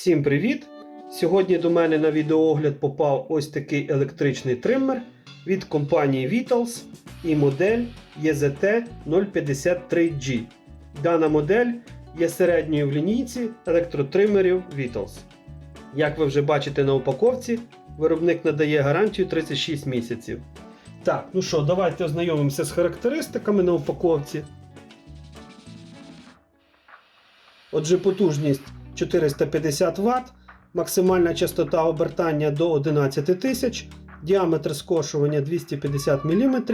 Всім привіт! Сьогодні до мене на відеоогляд попав ось такий електричний триммер від компанії Vitals і модель EZT 053G. Дана модель є середньою в лінійці електротримерів Vitals. Як ви вже бачите на упаковці, виробник надає гарантію 36 місяців. Так, ну що, давайте ознайомимося з характеристиками на упаковці. Отже, потужність 450 Вт, максимальна частота обертання до 11 тисяч, діаметр скошування 250 мм,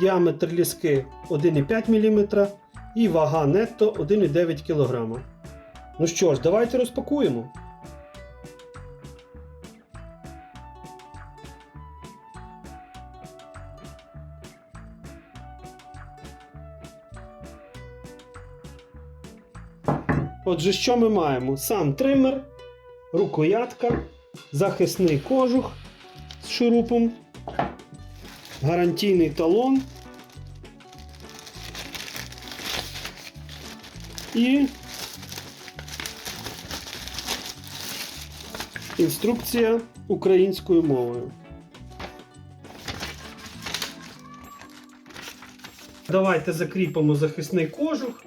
діаметр ліски 1,5 мм і вага нетто 1,9 кг. Ну що ж, давайте розпакуємо. Отже, що ми маємо? Сам тример, рукоятка, захисний кожух з шурупом, гарантійний талон і інструкція українською мовою. Давайте закріпимо захисний кожух.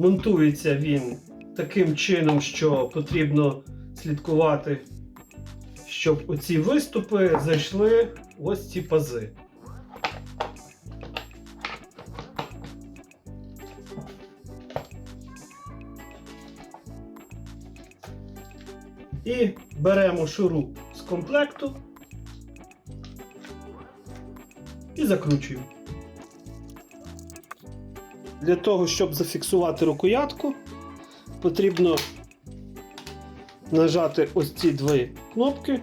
Монтується він таким чином, що потрібно слідкувати, щоб оці виступи зайшли ось ці пази. І беремо шуруп з комплекту і закручуємо. Для того, щоб зафіксувати рукоятку, потрібно нажати ось ці дві кнопки.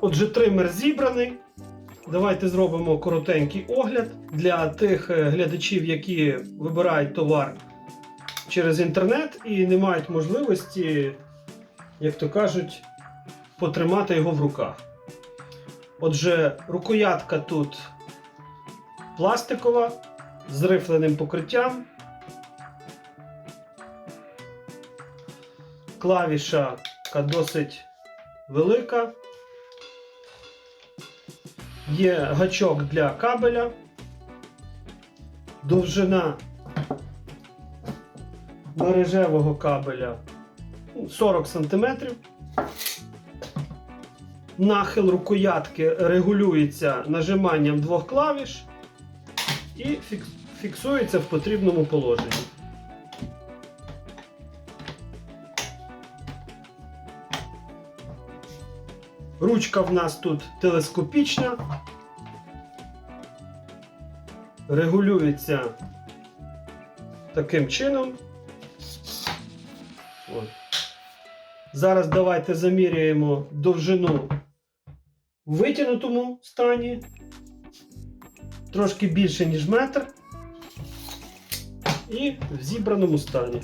Отже, тример зібраний. Давайте зробимо коротенький огляд для тих е, глядачів, які вибирають товар через інтернет і не мають можливості, як то кажуть, потримати його в руках. Отже, рукоятка тут пластикова з рифленим покриттям. Клавіша така досить велика. Є гачок для кабеля. Довжина мережевого кабеля ну, 40 см. Нахил рукоятки регулюється нажиманням двох клавіш і фіксується в потрібному положенні. Ручка в нас тут телескопічна, регулюється таким чином. От. Зараз давайте заміряємо довжину в витягнутому стані трошки більше, ніж метр. І в зібраному стані.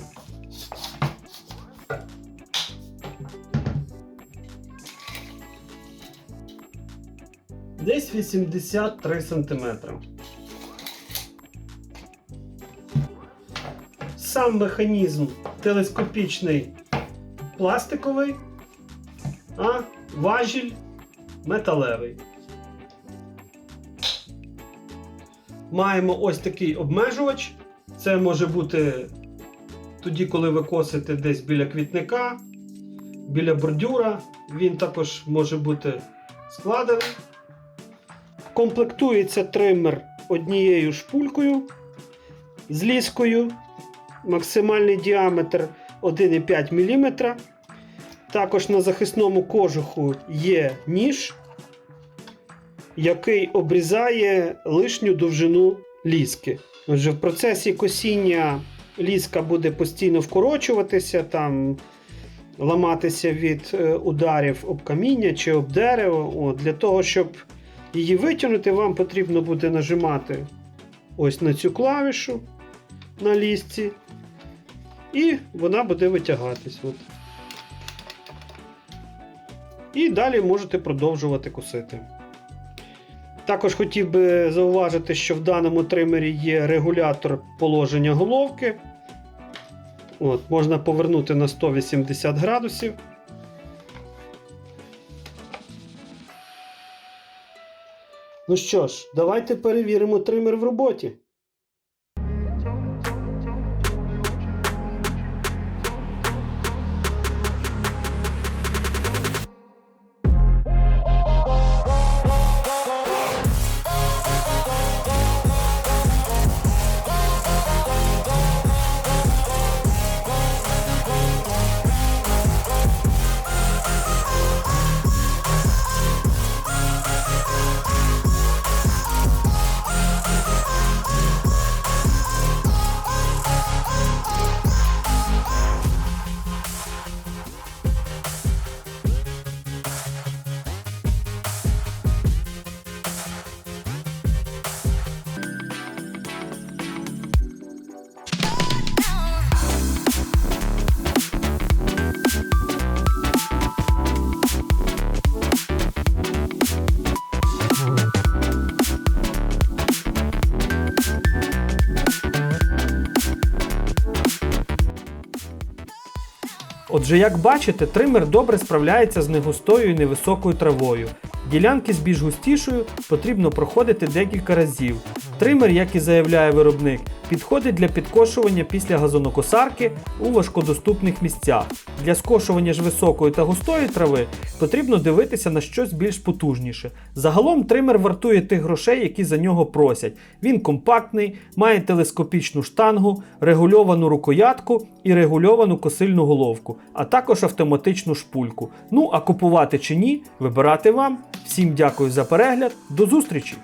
Десь 83 сантиметри. Сам механізм телескопічний пластиковий, а важіль металевий. Маємо ось такий обмежувач. Це може бути тоді, коли ви косите десь біля квітника, біля бордюра. Він також може бути складений. Комплектується триммер однією шпулькою з ліскою. Максимальний діаметр 1,5 мм. Також на захисному кожуху є ніж який обрізає лишню довжину ліски. Отже, в процесі косіння ліска буде постійно вкорочуватися, там, ламатися від е, ударів об каміння чи об дерево. От, Для того, щоб її витягнути, вам потрібно буде нажимати ось на цю клавішу на лісці, і вона буде витягатись. От. І далі можете продовжувати косити. Також хотів би зауважити, що в даному тримері є регулятор положення головки. От, можна повернути на 180 градусів. Ну що ж, давайте перевіримо тример в роботі. Отже, як бачите, тример добре справляється з негустою і невисокою травою. Ділянки з більш густішою потрібно проходити декілька разів. Тример, як і заявляє виробник, підходить для підкошування після газонокосарки у важкодоступних місцях. Для скошування ж високої та густої трави потрібно дивитися на щось більш потужніше. Загалом тример вартує тих грошей, які за нього просять. Він компактний, має телескопічну штангу, регульовану рукоятку і регульовану косильну головку, а також автоматичну шпульку. Ну а купувати чи ні, вибирати вам. Всім дякую за перегляд, до зустрічі!